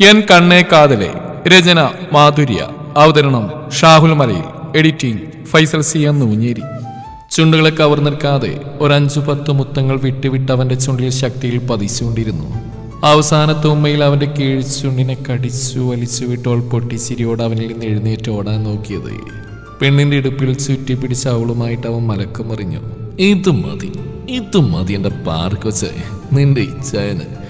N കണ്ണേ കാതലെ രചന മാധുര്യ. അവതരണം ഷാഹുൽ മലയിൽ. എഡിറ്റിംഗ് ഫൈസൽ സി എന്ന് നൂഞ്ഞേരി. ചുണ്ടുകളെ കവർന്നെടുക്കാതെ ഒരഞ്ചു പത്ത് മുത്തങ്ങൾ വിട്ടുവിട്ട് അവന്റെ ചുണ്ടിൽ ശക്തിയിൽ പതിച്ചുകൊണ്ടിരുന്നു. അവസാനത്തെ ഉമ്മയിൽ അവന്റെ കീഴ്ചുണ്ടിനെ കടിച്ചു വലിച്ചു വിട്ടോൾ പൊട്ടിച്ചിരിയോട് അവനിൽ നിന്ന് എഴുന്നേറ്റ് ഓടാൻ നോക്കിയത്. പെണ്ണിന്റെ ഇടുപ്പിൽ ചുറ്റി പിടിച്ച അവളുമായിട്ട് അവൻ മലക്കമറിഞ്ഞു. ഇത് മതി ഇത് മതി എന്റെ പാർക്കൊച്ചെ നിന്റെ ഇച്ഛായന്.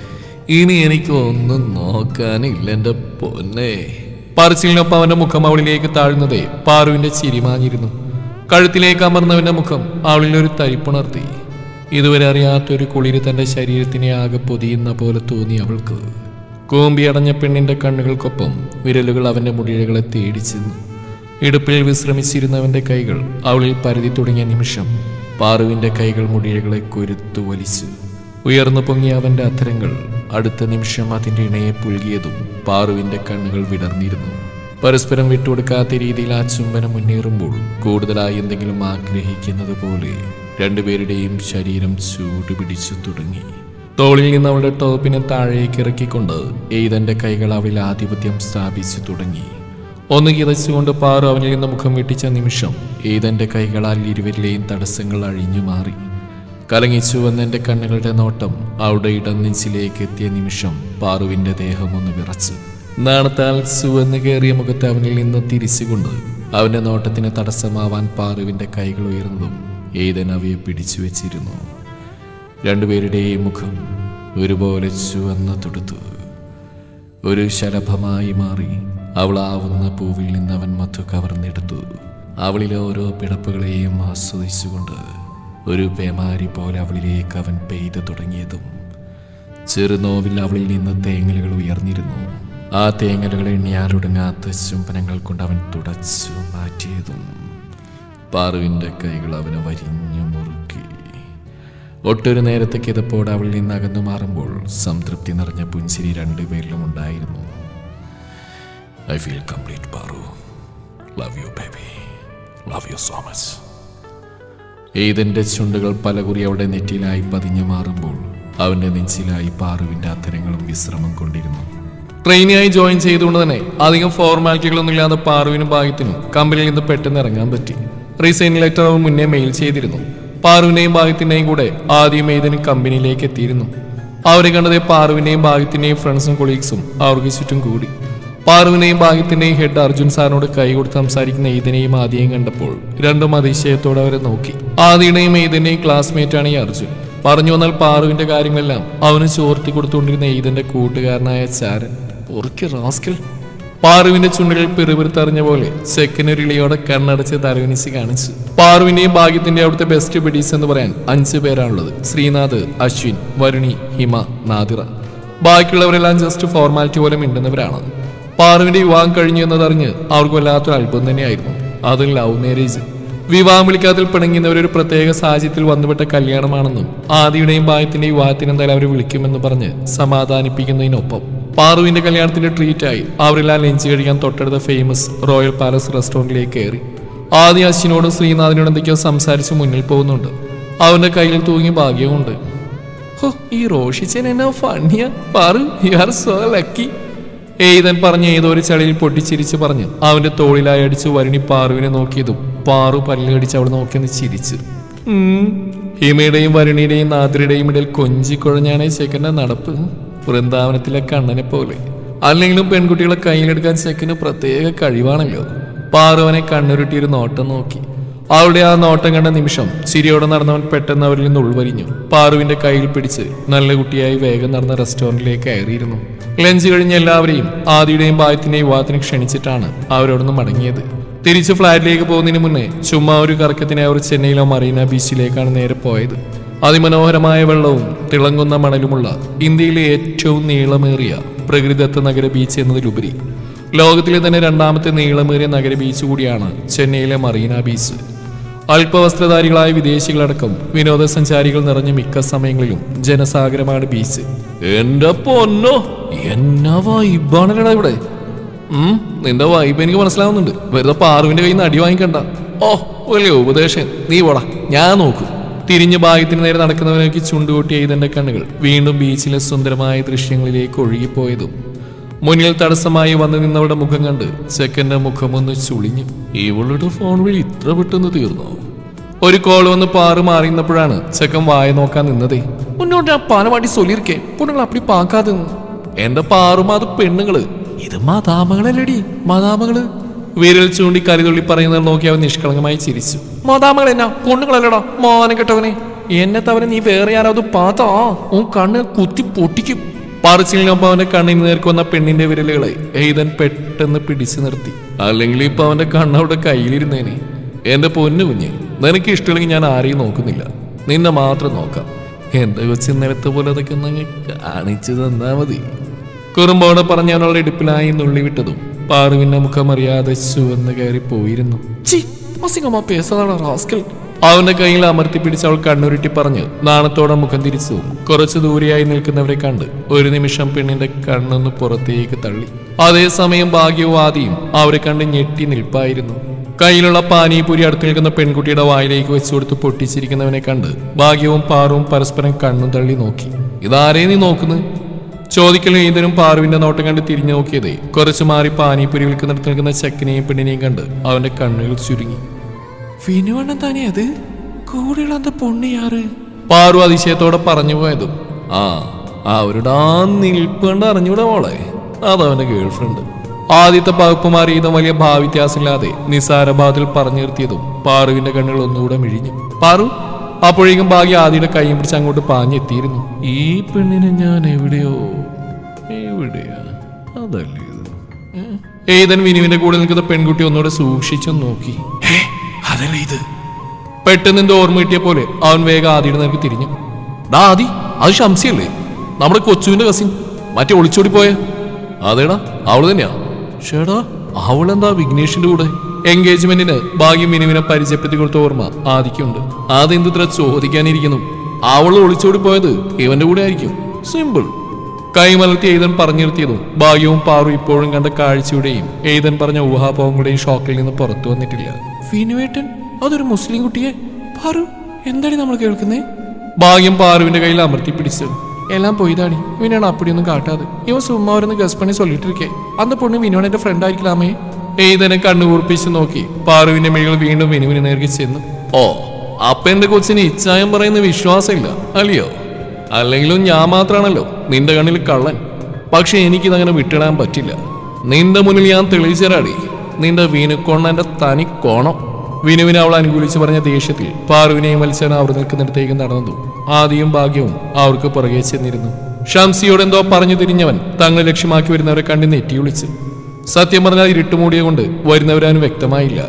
ഇനി എനിക്ക് ഒന്നും നോക്കാനില്ല എന്റെ പൊന്നെ. പറച്ചിലിനൊപ്പം അവന്റെ മുഖം അവളിലേക്ക് താഴ്ന്നതേ പാറുവിന്റെ ചിരിമാഞ്ഞിരുന്നു കഴുത്തിലേക്ക് അമർന്നവന്റെ മുഖം അവളിൽ ഒരു തരിപ്പുണർത്തി. ഇതുവരെ അറിയാത്തൊരു കുളിര് തന്റെ ശരീരത്തിനെ ആകെ പൊതിയുന്ന പോലെ തോന്നി അവൾക്ക്. കൂമ്പി അടഞ്ഞ പെണ്ണിന്റെ കണ്ണുകൾക്കൊപ്പം വിരലുകൾ അവന്റെ മുടിഴകളെ തേടിച്ചെന്നു ഇടുപ്പിൽ വിശ്രമിച്ചിരുന്നവന്റെ കൈകൾ അവളിൽ പരതി തുടങ്ങിയ നിമിഷം പാറുവിന്റെ കൈകൾ മുടിഴകളെ കൊരുത്തു വലിച്ചു. ഉയർന്നു പൊങ്ങിയ അവന്റെ അധരങ്ങൾ അടുത്ത നിമിഷം അതിന്റെ ഇണയെ പുൽകിയതും പാറുവിന്റെ കണ്ണുകൾ വിടർന്നിരുന്നു. പരസ്പരം വിട്ടുകൊടുക്കാത്ത രീതിയിൽ ആ ചുംബനം മുന്നേറുമ്പോൾ കൂടുതലായി എന്തെങ്കിലും ആഗ്രഹിക്കുന്നത് പോലെ രണ്ടുപേരുടെയും ശരീരം ചൂടുപിടിച്ചു തുടങ്ങി. തോളിൽ നിന്ന് അവളുടെ ടോപ്പിനെ താഴേക്ക് ഇറക്കിക്കൊണ്ട് എയ്തന്റെ കൈകൾ അവളിൽ ആധിപത്യം സ്ഥാപിച്ചു തുടങ്ങി. ഒന്ന് കിതച്ചുകൊണ്ട് പാറു അവനിൽ നിന്ന് മുഖം വെട്ടിച്ച നിമിഷം ഏതന്റെ കൈകളാൽ ഇരുവരിലെയും തടസ്സങ്ങൾ അഴിഞ്ഞു മാറി കലങ്ങിച്ചു എന്റെ കണ്ണുകളുടെ നോട്ടം അവിടെ ഇടനെഞ്ചിലേക്ക് എത്തിയ നിമിഷം പാറുവിന്റെ ദേഹം ഒന്ന് വിറച്ചു. നാണത്താൽ സുവന്ന് കയറിയ മുഖത്ത് അവനിൽ നിന്ന് തിരിച്ചുകൊണ്ട് അവന്റെ നോട്ടത്തിന് തടസ്സമാവാൻ പാറുവിന്റെ കൈകൾ ഉയർന്നതും ഏതൻ അവയെ പിടിച്ചു വെച്ചിരുന്നു. രണ്ടുപേരുടെയും മുഖം ഒരുപോലെ ചുവന്ന തുടുത്തു. ഒരു ശലഭമായി മാറി അവളാവുന്ന പൂവിൽ നിന്ന് അവൻ മധു കവർന്നെടുത്തു. അവളിലെ ഓരോ പിടപ്പുകളെയും ആസ്വദിച്ചുകൊണ്ട് ഒരു പേമാരി പോലെ അവളിലേക്ക് അവൻ പെയ്തു തുടങ്ങിയതും ചെറുനോവിൽ അവളിൽ നിന്ന് തേങ്ങലുകൾ ഉയർന്നിരുന്നു. ആ തേങ്ങലുകളെ എണ്ണിയാലൊടുങ്ങാത്ത ചുംബനങ്ങൾ കൊണ്ട് അവൻ തുടച്ചു മാറ്റിയതും പാറുവിന്റെ കൈകൾ അവനെ വരിഞ്ഞു മുറുക്കി. ഒട്ടൊരു നേരത്തെ കിതപ്പോടെ അവളിൽ നിന്ന് അകന്നു മാറുമ്പോൾ സംതൃപ്തി നിറഞ്ഞ പുഞ്ചിരി രണ്ടുപേരിലും ഉണ്ടായിരുന്നു. I feel complete Paru. Love you baby love you so much ഏതിന്റെ ചുണ്ടുകൾ പലകുറി അവളുടെ നെറ്റിയിലായി പതിഞ്ഞു മാറുമ്പോൾ അവന്റെ നെഞ്ചിലായി പാറുവിന്റെ അത്തരങ്ങളും വിശ്രമം കൊണ്ടിരുന്നു. ട്രെയിനിയായി ജോയിൻ ചെയ്തുകൊണ്ട് തന്നെ അധികം ഫോർമാലിറ്റികളൊന്നും ഇല്ലാതെ പാറുവിനും ഭാഗ്യത്തിനും കമ്പനിയിൽ നിന്ന് പെട്ടെന്ന് ഇറങ്ങാൻ പറ്റി. റീസൈൻ ലെറ്റർ അവൻ മുന്നേ മെയിൽ ചെയ്തിരുന്നു. പാറുവിനെയും ഭാഗ്യത്തിന്റെയും കൂടെ ആദ്യം ഏതിനും കമ്പനിയിലേക്ക് എത്തിയിരുന്നു. അവരെ കണ്ടതേ പാറുവിനെയും ഭാഗ്യത്തിന്റെയും ഫ്രണ്ട്സും കൊളീഗ്സും അവർക്ക് ചുറ്റും കൂടി. പാറുവിനെയും ഭാഗ്യത്തിന്റെയും ഹെഡ് അർജുൻ സാറിനോട് കൈ കൊടുത്ത് സംസാരിക്കുന്ന ഈതനെയും ആദ്യം കണ്ടപ്പോൾ രണ്ടും അതിശയത്തോടെ അവരെ നോക്കി. ആദിയുടെയും ഈതന്റെയും ക്ലാസ്മേറ്റ് ആണ് ഈ അർജുൻ. പറഞ്ഞു വന്നാൽ പാറുവിന്റെ കാര്യങ്ങളെല്ലാം അവന് ചോർത്തി കൊടുത്തുകൊണ്ടിരുന്ന ഈതന്റെ കൂട്ടുകാരനായ ചാരൻ പൊറുക്കി റാസ്കൽ. പാറുവിന്റെ ചുണ്ടുകൾ പിറുപിറുത്തറിഞ്ഞ പോലെ സെക്കനറിളിയോടെ കണ്ണടച്ച് തലവിനിച്ച് കാണിച്ചു. പാറുവിന്റെയും ഭാഗ്യത്തിന്റെ അവിടുത്തെ ബെസ്റ്റ് ബഡീസ് എന്ന് പറയാൻ അഞ്ചു പേരാണുള്ളത്. ശ്രീനാഥ് അശ്വിൻ വരുണി ഹിമ നാദിറ. ബാക്കിയുള്ളവരെല്ലാം ജസ്റ്റ് ഫോർമാലിറ്റി പോലെ മിണ്ടുന്നവരാണ്. പാറുവിന്റെ വിവാഹം കഴിഞ്ഞു എന്നതറിഞ്ഞ് അവർക്ക് വല്ലാത്തൊരു അത്ഭുതം തന്നെയായിരുന്നു. അത് ലവ് മാരേജ് വിവാഹം വിളിക്കാത്തിൽ പിണങ്ങുന്നവർ ഒരു പ്രത്യേക സാഹചര്യത്തിൽ വന്നുപെട്ട കല്യാണമാണെന്നും ആദിയുടെയും ഭാഗ്യത്തിന്റെയും വിവാഹത്തിന് എന്തായാലും അവരെ വിളിക്കുമെന്ന് പറഞ്ഞ് സമാധാനിപ്പിക്കുന്നതിനൊപ്പം. പാറുവിന്റെ കല്യാണത്തിന്റെ ട്രീറ്റായി അവരെല്ലാം ലഞ്ച് കഴിക്കാൻ തൊട്ടടുത്ത ഫേമസ് റോയൽ പാലസ് റെസ്റ്റോറന്റിലേക്ക് കയറി. ആദ്യ അശ്വിനോടും ശ്രീനാഥിനോടും എന്തൊക്കെയോ സംസാരിച്ച് മുന്നിൽ പോകുന്നുണ്ട്. അവന്റെ കയ്യിൽ തൂങ്ങി ഭാഗ്യമുണ്ട് ഈ റോഷിച്ചൻ എന്നാ ഫണ്ണിയ Paru you are so lucky Ethan പറഞ്ഞ ഏതോ ഒരു ചളിയിൽ പൊട്ടിച്ചിരിച്ച് പറഞ്ഞു അവന്റെ തോളിലായി അടിച്ച് വരുണി പാറുവിനെ നോക്കിയതും പാറു പല്ലുകടിച്ച് അവൾ നോക്കിയെന്ന് ചിരിച്ചു. ഹിമയുടെയും വരുണിയുടെയും നാദ്രയുടെയും ഇടയിൽ കൊഞ്ചിക്കുഴഞ്ഞാണ് ചെക്കന്റെ നടപ്പ്. വൃന്ദാവനത്തിലെ കണ്ണനെ പോലെ. അല്ലെങ്കിലും പെൺകുട്ടികളെ കയ്യിലെടുക്കാൻ ചെക്കന് പ്രത്യേക കഴിവാണല്ലോ. പാറുവനെ കണ്ണുരുട്ടിയൊരു നോട്ടം നോക്കി. അവളുടെ ആ നോട്ടം കണ്ട നിമിഷം ചിരിയോടെ നടന്നവൻ പെട്ടെന്ന് അവരിൽ നിന്ന് ഉൾവരിഞ്ഞു. പാറുവിന്റെ കയ്യിൽ പിടിച്ച് നല്ല കുട്ടിയായി വേഗം നടന്ന റെസ്റ്റോറന്റിലേക്ക് കയറിയിരുന്നു. ലഞ്ച് കഴിഞ്ഞ് എല്ലാവരെയും ആദിയുടെയും ഭാഗ്യത്തിന്റെയും വിവാഹത്തിന് ക്ഷണിച്ചിട്ടാണ് അവരോടൊന്ന് മടങ്ങിയത്. തിരിച്ച് ഫ്ലാറ്റിലേക്ക് പോകുന്നതിന് മുന്നേ ചുമ്മാ ഒരു കറക്കത്തിനെ അവർ ചെന്നൈയിലെ മറീന ബീച്ചിലേക്കാണ് നേരെ പോയത്. അതിമനോഹരമായ വെള്ളവും തിളങ്ങുന്ന മണലുമുള്ള ഇന്ത്യയിലെ ഏറ്റവും നീളമേറിയ പ്രകൃതിദത്ത നഗര ബീച്ച് എന്നതിലുപരി. ലോകത്തിലെ തന്നെ രണ്ടാമത്തെ നീളമേറിയ നഗര ബീച്ച് കൂടിയാണ് ചെന്നൈയിലെ മറീന ബീച്ച്. അല്പവസ്ത്രധാരികളായ വിദേശികളടക്കം വിനോദസഞ്ചാരികൾ നിറഞ്ഞ മിക്ക സമയങ്ങളിലും ജനസാഗരമാണ് ബീച്ച്. എന്റെ പൊന്നോ എന്നാ വൈബാണല്ലടാ ഇവിടെ? നിന്റെ വൈബ് എനിക്ക് മനസ്സിലാവുന്നുണ്ട്. വെറുതെ പാറുവിന്റെ കയ്യിൽ നിന്ന് അടി വാങ്ങിക്കണ്ട. ഓ വലിയ ഉപദേശം. നീ പോടാ ഞാൻ നോക്കും. തിരിഞ്ഞ് ഭാഗ്യത്തിന് നേരെ നടക്കുന്നവനേക്ക് ചുണ്ടുകൂട്ടി എഴുതേണ്ട കണ്ണുകൾ വീണ്ടും ബീച്ചിലെ സുന്ദരമായ ദൃശ്യങ്ങളിലേക്ക് ഒഴുകിപ്പോയതും മുന്നിൽ തടസ്സമായി വന്നു നിന്നവളുടെ മുഖം കണ്ട് ചെക്കന്റെ മുഖമൊന്ന് ചുളിഞ്ഞു. ഇവളുടെ ഫോൺ വിളി ഇത്ര പെട്ടെന്ന് തീർന്നു? ഒരു കോൾ വന്ന് പാറു മാറിയുന്നപ്പോഴാണ് ചെക്കൻ വായ നോക്കാൻ നിന്നതേ. മുന്നോട്ട് ആ പാലവാടി സൊല്ലിയിരിക്കേ പൊണ്ണുങ്ങൾ അപ്പടി പാക്കാതെ എന്റെ പാറും പെണ്ണുങ്ങൾ. ഇത് മതാമകളല്ലടി മതാമകൾ. വിരൽ ചൂണ്ടി കരുതുള്ളി പറയുന്നത് നോക്കി അവൻ നിഷ്കളങ്കമായി ചിരിച്ചു. മതാമകൾ എന്നാ പൊണ്ണുങ്ങളല്ലടാ മോനം കെട്ടവനെ. എന്നെ തവനെ നീ വേറെ ആരാ അത് പാത്താ. ഓ കണ്ണ് കുത്തി പൊട്ടിക്കും. പറച്ചിലിനൊപ്പം അവന്റെ കണ്ണിന് നേർക്ക് വന്ന പെണ്ണിന്റെ വിരലുകളെ എയ്തൻ പെട്ടെന്ന് പിടിച്ചു നിർത്തി. അല്ലെങ്കിൽ ഇപ്പൊ അവന്റെ കണ്ണവിടെ കയ്യിലിരുന്നേനെ. എന്റെ പൊന്നു കുഞ്ഞെ നിനക്ക് ഇഷ്ടമില്ലെങ്കിൽ ഞാൻ ആരെയും നോക്കുന്നില്ല. നിന്നെ മാത്രം നോക്കാം. എന്റെ കൊച്ചു നിലത്തെ പോലെ അതൊക്കെ ഒന്ന് കാണിച്ചു തന്നാ മതി. കുറുമ്പോടെ പറഞ്ഞ അവളുടെ ഇടുപ്പിലായി നുള്ളി വിട്ടതും പാറുവിന്റെ മുഖമറിയാതെ ചുവന്ന് കയറി പോയിരുന്നു അവന്റെ കയ്യിൽ അമർത്തി പിടിച്ച് അവൾ കണ്ണുരുട്ടി പറഞ്ഞു നാണത്തോടെ മുഖം തിരിച്ചു. കുറച്ചു ദൂരെയായി നിൽക്കുന്നവരെ കണ്ട് ഒരു നിമിഷം പെണ്ണിന്റെ കണ്ണൊന്ന് പുറത്തേക്ക് തള്ളി. അതേസമയം ഭാഗ്യവാദിയും അവരെ കണ്ട് ഞെട്ടി നിൽപ്പായിരുന്നു. കയ്യിലുള്ള പാനീപൂരി അടുത്ത് നിൽക്കുന്ന പെൺകുട്ടിയുടെ വായിലേക്ക് വെച്ചു കൊടുത്ത് പൊട്ടിച്ചിരിക്കുന്നവനെ കണ്ട് ഭാഗ്യവും പാറുവും പരസ്പരം കണ്ണും തള്ളി നോക്കി. ഇതാരേ നീ നോക്കുന്നു? ചോദിക്കൽ ഈതനും പാറുവിന്റെ നോട്ടം കണ്ട് തിരിഞ്ഞു നോക്കിയതേ കുറച്ചു മാറി പാനീപൂരി വിൽക്കുന്നിടത്ത് നിൽക്കുന്ന ചെക്കനെയും പെണ്ണിനെയും കണ്ട് അവന്റെ കണ്ണുകൾ ചുരുങ്ങി. വിനുവണ്ണൻ തന്നെയത് കൂടെയുള്ള അന്ത പൊണ്ണിയാറ് പാറു അതിശയത്തോടെ പറഞ്ഞു പോയതും. ആ അവരുടെ ആ നിൽപ്പ് കണ്ട് അറിഞ്ഞൂടെ മോളെ? അതവന്റെ ഗേൾ ഫ്രണ്ട് ആദ്യത്തെ പകുപ്പ് മാറി ഇതും വലിയ ഭാവ്യത്യാസമില്ലാതെ നിസാരബാദിൽ പറഞ്ഞു നിർത്തിയതും പാറുവിന്റെ കണ്ണുകൾ ഒന്നുകൂടെ മിഴിഞ്ഞു. പാറു അപ്പോഴേക്കും ഭാഗ്യ ആദിയുടെ കൈയും പിടിച്ച് അങ്ങോട്ട് പാഞ്ഞെത്തിയിരുന്നു. ഈ പെണ്ണിനെ ഞാൻ എവിടെയോ എവിടെയാ? അതല്ലേ? ഏതൻ വിനുവിന്റെ കൂടെ നിൽക്കുന്ന പെൺകുട്ടി ഒന്നുകൂടെ സൂക്ഷിച്ചു നോക്കി. "ഹേ, അതല്ലേ ഇത്? പെട്ടെന്ന് എന്തോ ഓർമ്മ കിട്ടിയ പോലെ അവൻ വേഗം ആദിയുടെ നേർക്ക് തിരിഞ്ഞു. ഡാ ആദി അത് ഷംസിയല്ലേ? നമ്മുടെ കൊച്ചുവിന്റെ കസിൻ മറ്റേ ഒളിച്ചോടി പോയ. അതേടാ അവൾ തന്നെയാ. ഷേടാ അവളെന്താ വിഘ്നേഷിന്റെ കൂടെ? എൻഗേജ്മെന്റിന് ഭാഗ്യം മിനുവിനെ പരിചയപ്പെടുത്തി കൊടുത്ത ഓർമ്മ ആദിക്കുണ്ട്. ആദ്യം ഇത്ര ചോദിക്കാനിരിക്കുന്നു. അവൾ ഒളിച്ചോടി പോയത് ഇവന്റെ കൂടെ ആയിരിക്കും. സിമ്പിൾ കൈമലർത്തി പറഞ്ഞു നിർത്തിയതും ഭാഗ്യവും പാറു ഇപ്പോഴും കണ്ട കാഴ്ചയുടെയും എയ്തൻ പറഞ്ഞ ഊഹാപോഹങ്ങളുടെയും ഷോക്കിൽ നിന്ന് പുറത്തു വന്നിട്ടില്ല. ഫിനുവേട്ടൻ അതൊരു മുസ്ലിം കുട്ടിയെ? പാറു എന്താണ് നമ്മൾ കേൾക്കുന്നേ? ഭാഗ്യം പാറുവിന്റെ കയ്യിൽ അമർത്തി പിടിച്ചു. എല്ലാം പോയിതാടി വിനോട് അപ്പടിയൊന്നും കാട്ടാതെ. ഇവ സുമ്മാ ഒരു ഗസ് പണി ചൊല്ലിട്ടിരിക്കേ. അന്ന് പൊണ്ണ് വിനോട് എന്റെ ഫ്രണ്ട് ആയിരിക്കലാമേ കണ്ണു കൂർപ്പിച്ച് നോക്കി പാറുവിന്റെ മിഴികൾ വീണ്ടും വിനുവിന് നേർക്ക് ചെന്നു. ഓ അപ്പ എന്റെ കൊച്ചിന് ഇച്ഛായം പറയുന്ന വിശ്വാസമില്ല അല്ലയോ? അല്ലെങ്കിലും ഞാൻ മാത്രമാണല്ലോ നിന്റെ കണ്ണിൽ കള്ളൻ. പക്ഷെ എനിക്കിതങ്ങനെ വിട്ടിടാൻ പറ്റില്ല. നിന്റെ മുന്നിൽ ഞാൻ തെളിയിച്ചരാടി. നിന്റെ വീനുക്കൊണ്ണന്റെ തനി കോണം. വിനുവിനെ അവൾ അനുകൂലിച്ച് പറഞ്ഞ ദേഷ്യത്തിൽ പാറുവിനെയും മത്സരം അവർ നിൽക്കുന്നിടത്തേക്ക് നടന്നു ആദിയും ഭാഗ്യവും അവർക്ക് പുറകെ ചെന്നിരുന്നു. ഷംസിയോട് എന്തോ പറഞ്ഞു തിരിഞ്ഞവൻ തങ്ങളെ ലക്ഷ്യമാക്കി വരുന്നവരെ കണ്ട് നെറ്റി വിളിച്ച് സത്യം പറഞ്ഞാൽ ഇരുട്ടുമൂടിയ കൊണ്ട് വരുന്നവരാനും വ്യക്തമായില്ല.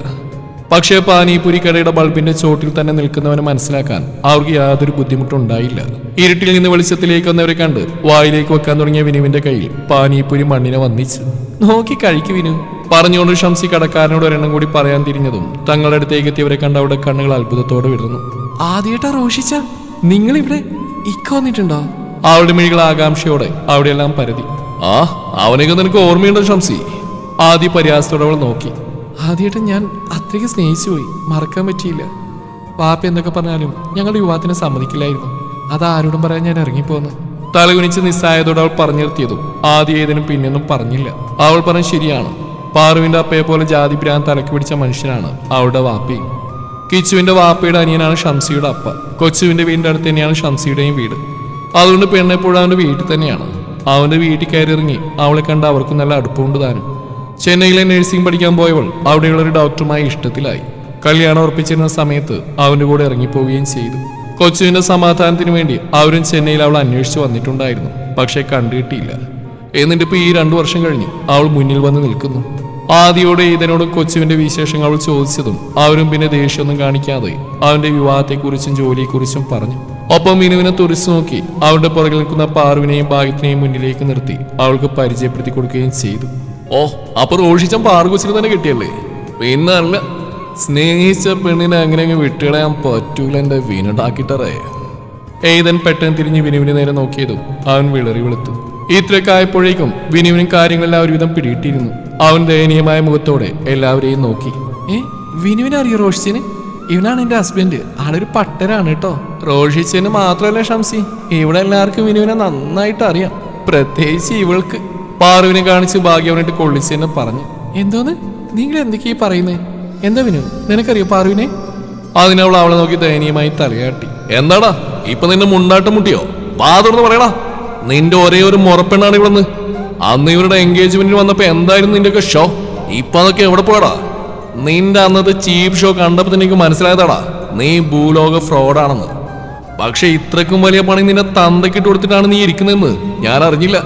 പക്ഷേ പാനീപുരി കടയുടെ ബൾബിന്റെ ചോട്ടിൽ തന്നെ നിൽക്കുന്നവനെ മനസ്സിലാക്കാൻ അവർക്ക് യാതൊരു ബുദ്ധിമുട്ടും ഉണ്ടായില്ല. ഇരുട്ടിൽ നിന്ന് വെളിച്ചത്തിലേക്ക് വന്നവരെ കണ്ട് വായിലേക്ക് വെക്കാൻ തുടങ്ങിയ വിനുവിന്റെ കയ്യിൽ പാനീപുരി മണ്ണിനെ വന്നിച്ച്. നോക്കി കഴിക്കു വിനു പറഞ്ഞുകൊണ്ട് ഷംസി കടക്കാരനോട് ഒരെണ്ണം കൂടി പറയാൻ തിരിഞ്ഞതും തങ്ങളുടെ അടുത്തേക്ക് എത്തിയവരെ കണ്ട് അവിടെ കണ്ണുകൾ അത്ഭുതത്തോടെ വിടുന്നു ആദ്യമായിട്ടാ റോഷിച്ച നിങ്ങൾ ഇവിടെ ഇക്ക വന്നിട്ടുണ്ടോ? അവളുടെ മിഴികൾ ആകാംക്ഷയോടെ അവിടെയെല്ലാം പരതി. ആ അവനെയൊക്കെ നിനക്ക് ഓർമ്മയുണ്ടോ ഷംസി? ആദ്യ പരിഹാസത്തോടെ അവൾ നോക്കി. ആദ്യമായിട്ട് ഞാൻ അത്രയ്ക്ക് സ്നേഹിച്ചു പോയി മറക്കാൻ പറ്റിയില്ല. പാപ്പ എന്നൊക്കെ പറഞ്ഞാലും ഞങ്ങളുടെ യുവാത്തിനെ സമ്മതിക്കില്ലായിരുന്നു. അത് ആരോടും പറയാൻ ഞാൻ ഇറങ്ങിപ്പോന്നു. തലകുനിച്ച് നിസ്സായതോടെ അവൾ പറഞ്ഞു നിർത്തിയതും ആദ്യ ഏതിനും പിന്നെയൊന്നും പറഞ്ഞില്ല. അവൾ പറഞ്ഞ ശരിയാണ്. പാറുവിന്റെ അപ്പയെ പോലെ ജാതി ഭ്രാൻ തലക്ക് പിടിച്ച മനുഷ്യനാണ് അവളുടെ വാപ്പി. കിച്ചുവിന്റെ വാപ്പയുടെ അനിയനാണ് ഷംസിയുടെ അപ്പ. കൊച്ചുവിന്റെ വീടിന്റെ അടുത്ത് തന്നെയാണ് ഷംസിയുടെയും വീട്. അതുകൊണ്ട് പെണ്ണെപ്പോഴും അവന്റെ വീട്ടിൽ തന്നെയാണ്. അവന്റെ വീട്ടിൽ കയറി ഇറങ്ങി അവളെ കണ്ട് അവർക്കും നല്ല അടുപ്പമുണ്ട് താനും. ചെന്നൈയിലെ നഴ്സിംഗ് പഠിക്കാൻ പോയവൾ അവിടെയുള്ള ഒരു ഡോക്ടറുമായി ഇഷ്ടത്തിലായി. കല്യാണം ഉറപ്പിച്ചിരുന്ന സമയത്ത് അവന്റെ കൂടെ ഇറങ്ങിപ്പോവുകയും ചെയ്തു. കൊച്ചുവിന്റെ സമാധാനത്തിന് വേണ്ടി അവരും ചെന്നൈയിൽ അവൾ അന്വേഷിച്ചു വന്നിട്ടുണ്ടായിരുന്നു പക്ഷേ കണ്ടുകിട്ടിയില്ല എന്നിട്ട് ഇപ്പൊ ഈ രണ്ടു വർഷം കഴിഞ്ഞ് അവൾ മുന്നിൽ വന്ന് നിൽക്കുന്നു. ആദിയോട് ഇതിനോടും കൊച്ചുവിന്റെ വിശേഷങ്ങൾ അവൾ ചോദിച്ചതും അവരും പിന്നെ ദേഷ്യമൊന്നും കാണിക്കാതെ അവന്റെ വിവാഹത്തെക്കുറിച്ചും ജോലിയെക്കുറിച്ചും പറഞ്ഞു. ഒപ്പം മിനുവിനെ തുറിച്ചു നോക്കി അവരുടെ പുറകിൽ നിൽക്കുന്ന പാറുവിനെയും ഭാഗ്യത്തിനെയും മുന്നിലേക്ക് നിർത്തി അവൾക്ക് പരിചയപ്പെടുത്തി കൊടുക്കുകയും ചെയ്തു. ഓ അപ്പൊ റോഷിച്ചൻ പാർഗോസിന് തന്നെ കിട്ടിയല്ലേ? പിന്നല്ല സ്നേഹിച്ച പെണ്ണിനെ അങ്ങനെ അങ്ങ് പറ്റൂല എന്റെ വീനുണ്ടാക്കിട്ടറേ ഏതൻ പെട്ടെന്ന് തിരിഞ്ഞ് വിനുവിനെ നേരെ നോക്കിയതും അവൻ വിളറി വെളുത്തു. ഇത്രയൊക്കെ ആയപ്പോഴേക്കും വിനുവിനും കാര്യങ്ങളെല്ലാം ഒരുവിധം പിടിയിട്ടിരുന്നു. അവൻ ദയനീയമായ മുഖത്തോടെ എല്ലാവരെയും നോക്കി. ഏ വിനുവിനെ അറിയോ റോഷിച്ചിന്? ഇവനാണ് എന്റെ ഹസ്ബൻഡ്. ആളൊരു പട്ടരാണ് കേട്ടോ. റോഷിച്ചിന് മാത്രമല്ല ഷംസി ഇവിടെ എല്ലാവർക്കും വിനുവിനെ നന്നായിട്ട് അറിയാം പ്രത്യേകിച്ച് ഇവൾക്ക്. പാറുവിനെ കാണിച്ച് ഭാഗ്യവനായിട്ട് കൊള്ളിച്ച് എന്നെ പറഞ്ഞു. എന്തോന്ന്? നിങ്ങൾ എന്തൊക്കെയാ പറയുന്നത് എന്താ വിനു? നിനക്കറിയോ പാറുവിനെ? അതിനവൾ അവളെ നോക്കി ദയനീയമായി തലയാട്ടി. എന്താടാ? ഇപ്പൊ നിന്നെ മുണ്ടാട്ടം മുട്ടിയോ? വാ പറയടാ. നിന്റെ ഒരേ ഒരു മുറപ്പെണ്ണാണ് ഇവിടെ അന്ന് ഇവരുടെ എൻഗേജ്മെന്റിന് വന്നപ്പോ എന്തായിരുന്നു നിന്റെ ഷോ ഇപ്പൊ അതൊക്കെ എവിടെ പോയടാ? നിന്റെ അന്നത്തെ ചീപ്പ് ഷോ കണ്ടപ്പോ നിനക്ക് മനസ്സിലായതാടാ. നീ ഭൂലോക ഫ്രോഡാണെന്ന് പക്ഷെ ഇത്രക്കും വലിയ പണി നിന്നെ തന്തക്കിട്ട് കൊടുത്തിട്ടാണ് നീ ഇരിക്കുന്നതെന്ന് ഞാൻ അറിഞ്ഞില്ല.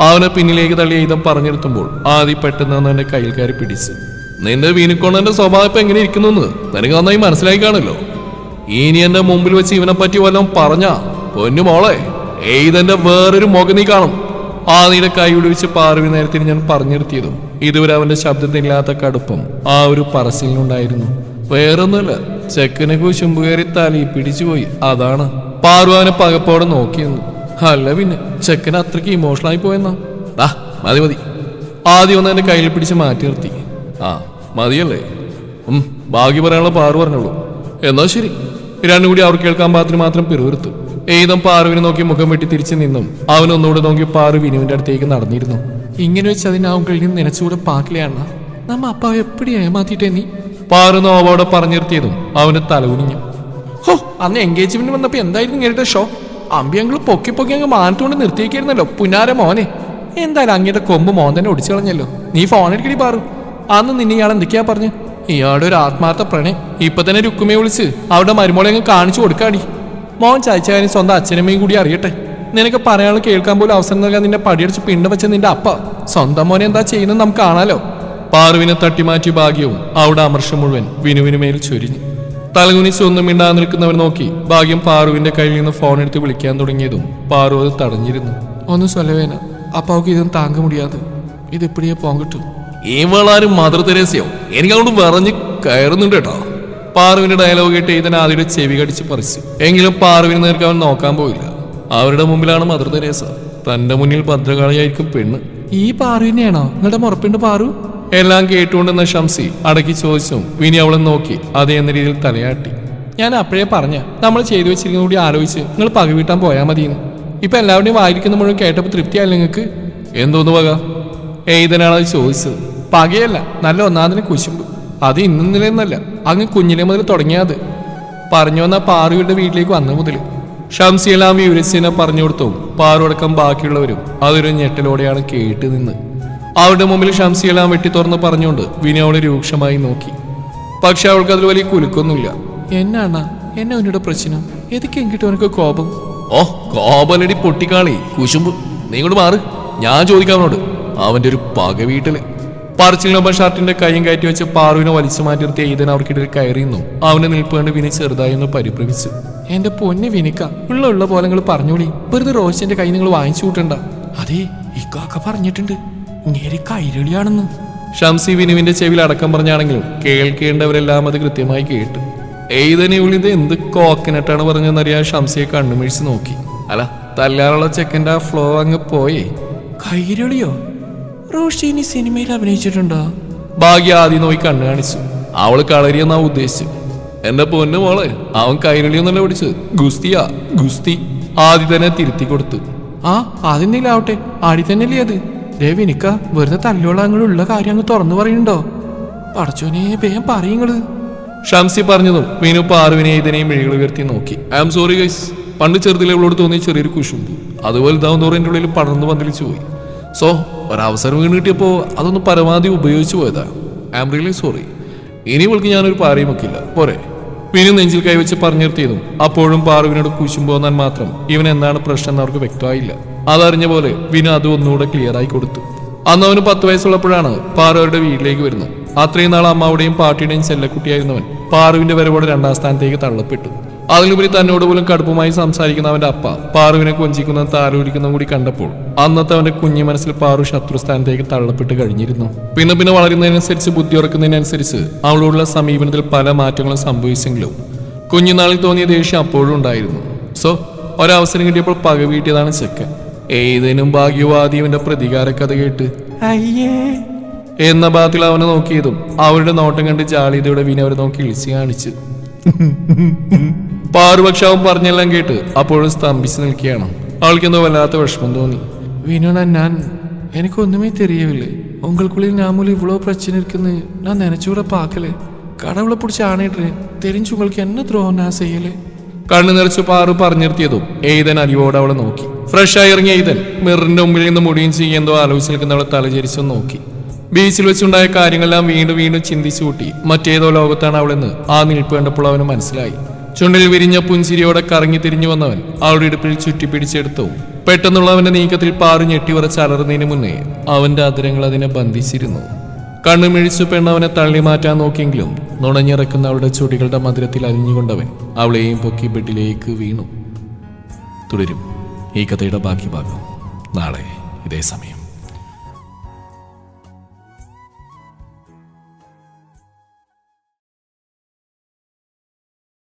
അവനെ പിന്നിലേക്ക് തള്ളി ഇതം പറഞ്ഞിരുത്തുമ്പോൾ ആദ്യ പെട്ടെന്ന് എന്റെ കയ്യിൽ കയറി പിടിച്ചു നിന്റെ വീനിക്കൊണ്ടന്റെ സ്വഭാവം ഇപ്പൊ എങ്ങനെ ഇരിക്കുന്നു നിനക്ക് നന്നായി മനസ്സിലായി കാണല്ലോ ഇനി എന്റെ മുമ്പിൽ വെച്ച് ഇവനെ പറ്റി വല്ലതും പറഞ്ഞ പൊന്നു മോളെ വേറൊരു മുഖം നീ കാണും. ആ നീടെ കൈ വിടുവിച്ച് പാർവി നേരത്തിന് ഞാൻ പറഞ്ഞിരുത്തിയതും ഇതുവരെ അവന്റെ ശബ്ദത്തിനില്ലാത്ത കടുപ്പം ആ ഒരു പറച്ചിലിനുണ്ടായിരുന്നു. വേറൊന്നുമല്ല ചെക്കനെ കുശുമ്പ് കയറി തലയിൽ പിടിച്ചുപോയി. അതാണ്. പാർവാനെ പകപ്പോടെ നോക്കിയെന്നു അല്ല പിന്നെ ചെക്കൻ അത്രയ്ക്ക് ഇമോഷണൽ ആയി പോയെന്നാ? ദാ മതി മതി. ആദ്യം ഒന്ന് എന്റെ കയ്യിൽ പിടിച്ച് മാറ്റി നിർത്തി. ആ മതിയല്ലേ? ഉം ബാക്കി പറയാനുള്ള പാറു പറഞ്ഞോളൂ. എന്നാ ശരി. രണ്ടും കൂടി അവർ കേൾക്കാൻ പാത്രം മാത്രം പിറുവിരുത്തു ഏതം പാറുവിനെ നോക്കി മുഖം വെട്ടി തിരിച്ചു നിന്നും അവൻ ഒന്നുകൂടെ നോക്കി പാറു വിനുവിന്റെ അടുത്തേക്ക് നടന്നിരുന്നു. ഇങ്ങനെ വെച്ച് അതിനാവും കഴിഞ്ഞ് നനച്ചുകൂടെ പാക്കിലെയാണ് നമ്മ അപ്പ എപ്പടി ഏമാത്തിട്ടേ നീ? പാറു നോവോടെ പറഞ്ഞിരുത്തിയതും അവന് തലകുനിഞ്ഞു ഹോ അന്ന് എൻഗേജ്മെന്റ് വന്നപ്പോ എന്തായിരുന്നു ഇങ്ങനത്തെ ഷോ അമ്പി അങ്കിൾ പൊക്കി പൊക്കി അങ്ങ് മാനത്തുകൊണ്ട് നിർത്തിയേക്കായിരുന്നല്ലോ. പുനാര മോനെ. എന്തായാലും അങ്ങയുടെ കൊമ്പ് മോൻ തന്നെ ഒടിച്ചു കളഞ്ഞല്ലോ. നീ ഫോൺ എടുക്കടി പാറു. അന്ന് നിന്നെ ഇയാൾ എന്തൊക്കെയാ പറഞ്ഞു? ഇയാളുടെ ഒരു ആത്മാർത്ഥ പ്രണയം. ഇപ്പൊ തന്നെ രുക്കുമയെ വിളിച്ച് അവിടെ മരുമോളെ അങ്ങ് കാണിച്ചു കൊടുക്കാടി. മോൻ ചായച്ച കാര്യം സ്വന്തം അച്ഛനമ്മയും കൂടി അറിയട്ടെ. നിനക്ക് പറയാനുള്ള കേൾക്കാൻ പോലും അവസരം നൽകാൻ നിന്നെ പടിയടിച്ച് പിണ്ട വെച്ച നിന്റെ അപ്പ. സ്വന്തം മോനെ എന്താ ചെയ്യുന്നത് നമുക്ക് കാണാലോ. പാറുവിനെ തട്ടിമാറ്റി ഭാഗ്യവും അവിടെ അമർഷം മുഴുവൻ വിനുവിനുമേൽ ചൊരിഞ്ഞു. തലകുനിച്ച് ഒന്നും മിണ്ടാതെ നിൽക്കുന്നവർ നോക്കി. ഭാഗ്യം പാറുവിന്റെ കയ്യിൽ നിന്ന് ഫോൺ എടുത്ത് വിളിക്കാൻ തുടങ്ങിയതും പാറു അത് തടഞ്ഞിരുന്നു. ഒന്നും സ്വലവേന അപ്പാവുക്ക് ഇതൊന്നും താങ്ക മുടിയാതെ. ഇത് എപ്പിടിയെ പോകട്ടു ഇവളാരും മദർ തെരേസയോ? എനിക്ക് അങ്ങോട്ട് വിറഞ്ഞ് കയറുന്നുണ്ട് കേട്ടോ. പാറുവിന്റെ ഡയലോഗ് കേട്ട് ഇതിന് ആദ്യയുടെ ചെവി കടിച്ച് പറിച്ചു. എങ്കിലും പാറുവിന് നേർക്ക് അവൻ നോക്കാൻ പോയില്ല. അവരുടെ മുമ്പിലാണ് മദർ തെരേസ. തന്റെ മുന്നിൽ ഭദ്രകാളിയായിരിക്കും പെണ്ണ്. ഈ പാറുവിനെയാണോ? നിങ്ങളുടെ മുറപ്പിണ്ട് പാറു? എല്ലാം കേട്ടുകൊണ്ടെന്ന ഷംസി അടക്കി ചോദിച്ചു. വിനി അവളെ നോക്കി. അതേ എന്ന രീതിയിൽ തലയാട്ടി. ഞാൻ അപ്പോഴേ പറഞ്ഞ നമ്മൾ ചെയ്തു വെച്ചിരിക്കുന്ന കൂടി ആലോചിച്ച് നിങ്ങൾ പകവീട്ടാൻ പോയാൽ മതിയെന്ന്. ഇപ്പൊ എല്ലാവരുടെയും വായിരിക്കുന്ന മുഴുവൻ കേട്ടപ്പോൾ തൃപ്തിയായില്ല നിങ്ങൾക്ക്? എന്തോന്ന് പക? അത് ചോദിച്ചത്. പകയല്ല നല്ല ഒന്നാതിന് കുശുമ്പ്. അത് ഇന്നും നിലയെന്നല്ല അങ്ങ് കുഞ്ഞിലെ മുതൽ തുടങ്ങിയത് പറഞ്ഞു വന്ന പാറുവിയുടെ വീട്ടിലേക്ക് വന്ന മുതൽ ഷംസിയെല്ലാം വിവരിച്ചതിനെ പറഞ്ഞു കൊടുത്തു. പാറുടക്കം ബാക്കിയുള്ളവരും അതൊരു ഞെട്ടലോടെയാണ് കേട്ട് നിന്ന്. അവരുടെ മുമ്പിൽ ഷംസിയെല്ലാം വെട്ടി തുറന്ന് പറഞ്ഞുകൊണ്ട് വിനി അവളെ രൂക്ഷമായി നോക്കി. പക്ഷെ അവൾക്ക് അതിൽ വലിയ കുലുക്കൊന്നുമില്ല. എന്നാണ്? എന്നാ ഉന്നയുടെ പ്രശ്നം? എതൊക്കെ എങ്കിട്ട് അവനക്ക് കോപം? ഓ കോപലടി പൊട്ടിക്കാളി. കുശുമ്പ്. നീങ്ങോട് മാറ്. ഞാൻ ചോദിക്കാം അവനോട്. അവന്റെ ഒരു പക വീട്ടിൽ. പറച്ചിലിനൊപ്പം ഷർട്ടിന്റെ കൈയും കയറ്റി വെച്ച് പാറുവിനെ വലിച്ചു മാറ്റി നിർത്തിയ ഈതൻ അവർക്കിടയിൽ കയറിയുന്നു അവനെ നിൽപ്പ് കണ്ട് വിനി ചെറുതായി ഒന്ന് പരിഭ്രമിച്ചു. എന്റെ പൊന്നെ വിനിക്ക ഉള്ള ഉള്ള പോലെ നിങ്ങൾ പറഞ്ഞോളി. വെറുതെ റോഷന്റെ കൈ നിങ്ങൾ വാങ്ങിച്ചു കൂട്ടണ്ട. അതെ ഇക്കാക്ക പറഞ്ഞിട്ടുണ്ട്. കൈരളിയാണെന്ന് ഷംസി വിനുവിന്റെ ചെവിയിൽ അടക്കം പറഞ്ഞാണെങ്കിലും കേൾക്കേണ്ടവരെല്ലാം അത് കൃത്യമായി കേട്ടു. എയ്തനെ ഉള്ളിത് എന്ത് കോക്കനട്ടാണ് പറഞ്ഞതെന്നറിയാൻ ഷംസിയെ കണ്ണുമിഴിച്ച് നോക്കി. അല്ല തല്ലാറുള്ള ചെക്കന്റെ ആ ഫ്ലോ അങ്ങ് പോയി. കൈരളിയോ? റോഷി ഇനി സിനിമയിൽ അഭിനയിച്ചിട്ടുണ്ടോ? ഭാഗ്യ ആദ്യം നോക്കി കണ്ണു കാണിച്ചു. അവൾ കളരിയെന്നാ ഉദ്ദേശിച്ചു എന്റെ പൊന്നു മോളെ അവൻ കൈരളിയൊന്നല്ല പിടിച്ചത്. ഗുസ്തിയാ ഗുസ്തി. ആദ്യം തന്നെ തിരുത്തി കൊടുത്തു. ആ ആദ്യം ആവട്ടെ ആടി തന്നെയല്ലേ അത്? രവിനിക്ക വെറുതെ തല്ലുള്ള അങ്ങോട്ടുള്ള കാര്യം അങ്ങ് തുറന്നു പറയുന്നുണ്ടോ? പടച്ചോനെ വേഗം പറയുങ്ങൾ ഷംസി പറഞ്ഞതും മീനു പാറുവിനെ ഇതിനെയും മിഴികൾ ഉയർത്തി നോക്കി. I am sorry guys. പണ്ട് ചെറുതിലെ അവളോട് തോന്നിയ ചെറിയൊരു കുശുമ്പ്. അതുപോലെ ഇതാവും തോറും എന്റെ ഉള്ളിൽ പടർന്നു പന്തലിച്ചു പോയി. സോ ഒരവസരം വീണ് കിട്ടിയപ്പോൾ അതൊന്ന് പരമാവധി ഉപയോഗിച്ചു പോയതാ. I am really sorry. ഇനി ഇവൾക്ക് ഞാനൊരു പാറയും വെക്കില്ല. പോരെ. വിനു നെഞ്ചിൽ കൈവച്ച് പറഞ്ഞിർത്തിയതും അപ്പോഴും പാറുവിനോട് കുശുമ്പോന്നാൻ മാത്രം ഇവൻ എന്താണ് പ്രശ്നം എന്ന് അവർക്ക് വ്യക്തമായില്ല. അതറിഞ്ഞ പോലെ വിനു അത് ഒന്നുകൂടെ ക്ലിയർ ആയി കൊടുത്തു. അന്ന് അവന് പത്ത് വയസ്സുള്ളപ്പോഴാണ് പാറു വീട്ടിലേക്ക് വരുന്നത്. അത്രയും നാൾ അമ്മാവുടെയും പാട്ടിയുടെയും ചെല്ലക്കുട്ടിയായിരുന്നവൻ പാറുവിന്റെ വരവോടെ രണ്ടാം സ്ഥാനത്തേക്ക് തള്ളപ്പെട്ടു. അതിലുപരി തന്നോട് പോലും കടുപ്പമായി സംസാരിക്കുന്ന അവന്റെ അപ്പ പാറുവിനെ കൊഞ്ചിക്കുന്ന താരോലിക്കുന്ന കൂടി കണ്ടപ്പോൾ അന്നത്തെ അവന്റെ കുഞ്ഞു മനസ്സിൽ പാറു ശത്രുസ്ഥാനത്തേക്ക് തള്ളപ്പെട്ട് കഴിഞ്ഞിരുന്നു. പിന്നെ പിന്നെ വളരുന്നതിനനുസരിച്ച് ബുദ്ധി ഉറക്കുന്നതിനനുസരിച്ച് അവളോടുള്ള സമീപനത്തിൽ പല മാറ്റങ്ങളും സംഭവിച്ചെങ്കിലും കുഞ്ഞുനാളിൽ തോന്നിയ ദേഷ്യം അപ്പോഴും ഉണ്ടായിരുന്നു. സോ ഒരവസരം കിട്ടിയപ്പോൾ പക വീട്ടിയതാണ് ചെക്കൻ. ഏതിനും ഭാഗ്യവാദിയവന്റെ പ്രതികാര കഥ കേട്ട്. അയ്യേ. എന്ന ഭാഗത്തിൽ അവനെ നോക്കിയതും അവരുടെ നോട്ടം കണ്ട് ജാളിതയുടെ വിന അവരെ നോക്കി ഇളിച്ച് കാണിച്ചു. പാറുപക്ഷ അവൻ പറഞ്ഞെല്ലാം കേട്ട് അപ്പോഴും സ്തംഭിച്ച് നിൽക്കുകയാണ്. അവൾക്കെന്തോ വല്ലാത്ത വിഷമം തോന്നി. വിനോദ ഞാൻ എനിക്കൊന്നുമേ തെരിയവില്ലേ? ഉങ്ങൾക്കുള്ളിൽ ഞാൻ മൂലം ഇവളോ പ്രച്ചന ഞാൻ നനച്ചുകൂടെ പാക്കലേ. കടവിളെ പിടിച്ച് ആണേട്ടെ തെരിഞ്ഞു ഉങ്ങൾക്ക് എന്നെ ദ്രോഹം ഞാൻ ചെയ്യലേ. കണ്ണു നിറച്ച് പാറ് പറഞ്ഞിരുത്തിയതും ഏതൻ അലിവോട് അവളെ നോക്കി. ഫ്രഷ് ആയി ഇറങ്ങിയ ഏതൻ മിറിന്റെ മുമ്പിൽ നിന്ന് മുടിയും എന്തോ ആലോചിച്ച് നിൽക്കുന്ന അവളെ തലചരിച്ചു നോക്കി. ബീച്ചിൽ വെച്ചുണ്ടായ കാര്യങ്ങളെല്ലാം വീണ്ടും വീണ്ടും ചിന്തിച്ചു കൂട്ടി മറ്റേതോ ലോകത്താണ് അവളെന്ന് ആ നിൽപ്പ് കണ്ടപ്പോൾ അവന് മനസ്സിലായി. ചുണ്ടിൽ വിരിഞ്ഞ പുഞ്ചിരിയോടെ കറങ്ങി തിരിഞ്ഞു വന്നവൻ അവളുടെ ഇടുപ്പിൽ ചുറ്റിപ്പിടിച്ചെടുത്തു. പെട്ടെന്നുള്ള അവന്റെ നീക്കത്തിൽ പാറു ഞെട്ടിവറച്ച് അലറുന്നതിന് മുന്നേ അവന്റെ അതിരങ്ങൾ അതിനെ ബന്ധിച്ചിരുന്നു. കണ്ണുമിഴിച്ചു പെണ്ണവനെ തള്ളി മാറ്റാൻ നോക്കിയെങ്കിലും നുണഞ്ഞിറക്കുന്ന അവളുടെ ചുടികളുടെ മധുരത്തിൽ അലിഞ്ഞുകൊണ്ടവൻ അവളെയും പൊക്കി ബെഡിലേക്ക് വീണു. തുടരും. ഈ കഥയുടെ ബാക്കി ഭാഗം നാളെ ഇതേ സമയം.